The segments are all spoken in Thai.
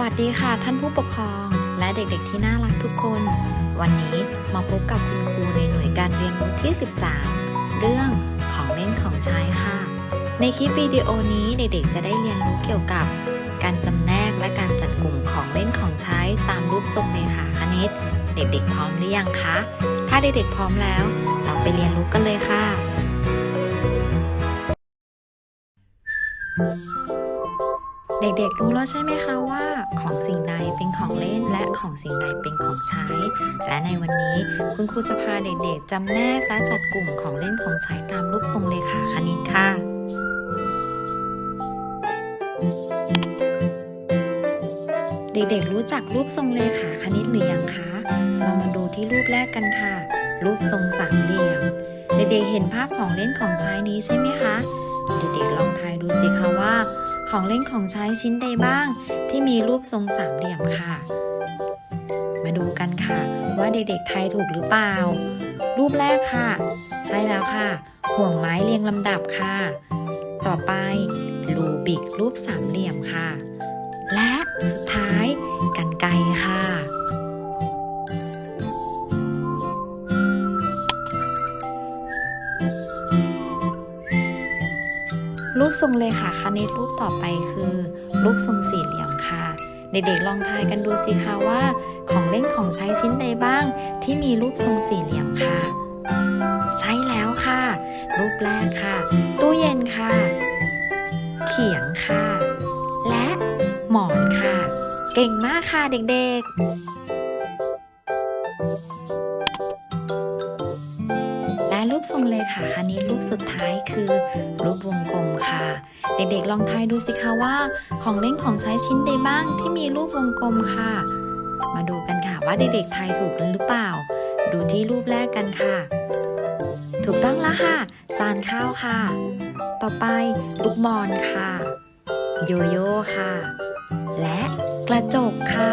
วัสดีค่ะท่านผู้ปกครองและเด็กๆที่น่ารักทุกคน วันนี้มาพบกับคุณครูในหน่วยการเรียนรู้ที่ 13 เรื่องของเล่นของใช้ค่ะ ในคลิปวิดีโอนี้เด็กๆจะได้เรียนรู้เกี่ยวกับ การจำแนกและการจัดกลุ่มของเล่นของใช้ตามรูปทรงเลขาคณิต เด็กๆพร้อมหรือยังคะ ถ้าเด็กๆพร้อมแล้ว เราไปเรียนรู้กันเลยค่ะ เด็กๆรู้แล้วใช่ไหมคะว่า ของสิ่งใดเป็นของเล่นและของสิ่งใดเป็นของใช้ และในวันนี้คุณครูจะพาเด็กๆจำแนกและจัดกลุ่มของเล่นของใช้ตามรูปทรงเลขาคณิตค่ะเด็กๆรู้จักรูปทรงเลขาคณิตหรือยังคะ เรามาดูที่รูปแรกกันค่ะ รูปทรงสามเหลี่ยม เด็กๆเห็นภาพของเล่นของใช้นี้ใช่ไหมคะ เด็กๆลองทายดูสิคะว่า ของเล่นของใช้ชิ้นใดบ้าง ที่มีรูปทรงสามเหลี่ยมค่ะ มาดูกันค่ะ ว่าเด็กๆทยถูกหรือเปล่า รูปแรกค่ะ ใช่แล้วค่ะ ห่วงไม้เรียงลำดับค่ะ ต่อไปลูบิกรูปสามเหลี่ยมค่ะ และสุดท้ายกันไกค่ะ รูปทรงเลขาคณิตรูปต่อไปคือ รูปทรงสี่เหลี่ยมค่ะ เด็กๆลองทายกันดูสิคะว่า ของเล่นของใช้ชิ้นใดบ้าง ที่มีรูปทรงสี่เหลี่ยมค่ะ ใช่แล้วค่ะ รูปแรกค่ะ ตู้เย็นค่ะ เขียงค่ะ และหมอนค่ะ เก่งมากค่ะเด็กๆ รูปทรงเลขาคณิตรูปสุดท้ายคือ รูปวงกลมค่ะ เด็กๆลองทายดูสิคะว่า ของเล่นของใช้ชิ้นใดบ้างที่มีรูปวงกลมค่ะ มาดูกันค่ะว่าเด็กๆทายถูกหรือเปล่า ดูที่รูปแรกกันค่ะ ถูกต้องแล้วค่ะ จานข้าวค่ะ ต่อไปลูกบอลค่ะ โยโย่ค่ะ และกระจกค่ะ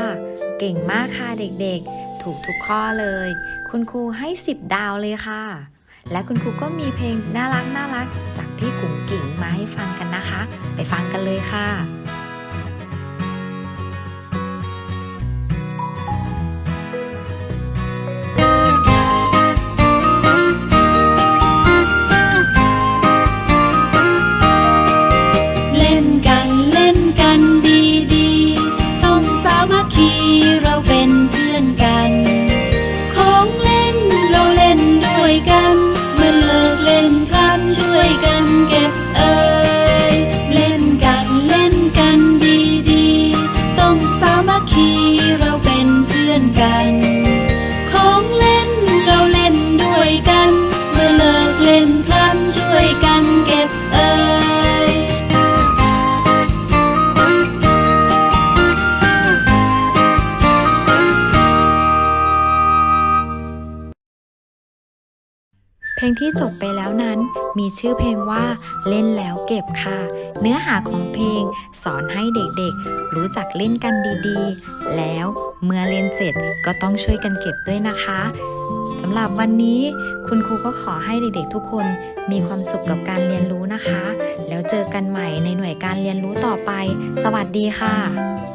เก่งมากค่ะเด็กๆ ถูกทุกข้อเลย คุณครูให้ 10 ดาวเลยค่ะ และคุณครูก็มีเพลงน่ารักน่ารักจากพี่กุ๋งกิ่งมาให้ฟังกันนะคะ ไปฟังกันเลยค่ะ กัน ลงที่จบไปแล้วนั้น มีชื่อเพลงว่าเล่นแล้วเก็บค่ะ เนื้อหาของเพลงสอนให้เด็กๆ รู้จักเล่นกันดีๆ แล้วเมื่อเล่นเสร็จก็ต้องช่วยกันเก็บด้วยนะคะสำหรับวันนี้คุณครูก็ขอให้เด็กๆทุกคนมีความสุขกับการเรียนรู้นะคะ แล้วเจอกันใหม่ในหน่วยการเรียนรู้ต่อไป สวัสดีค่ะ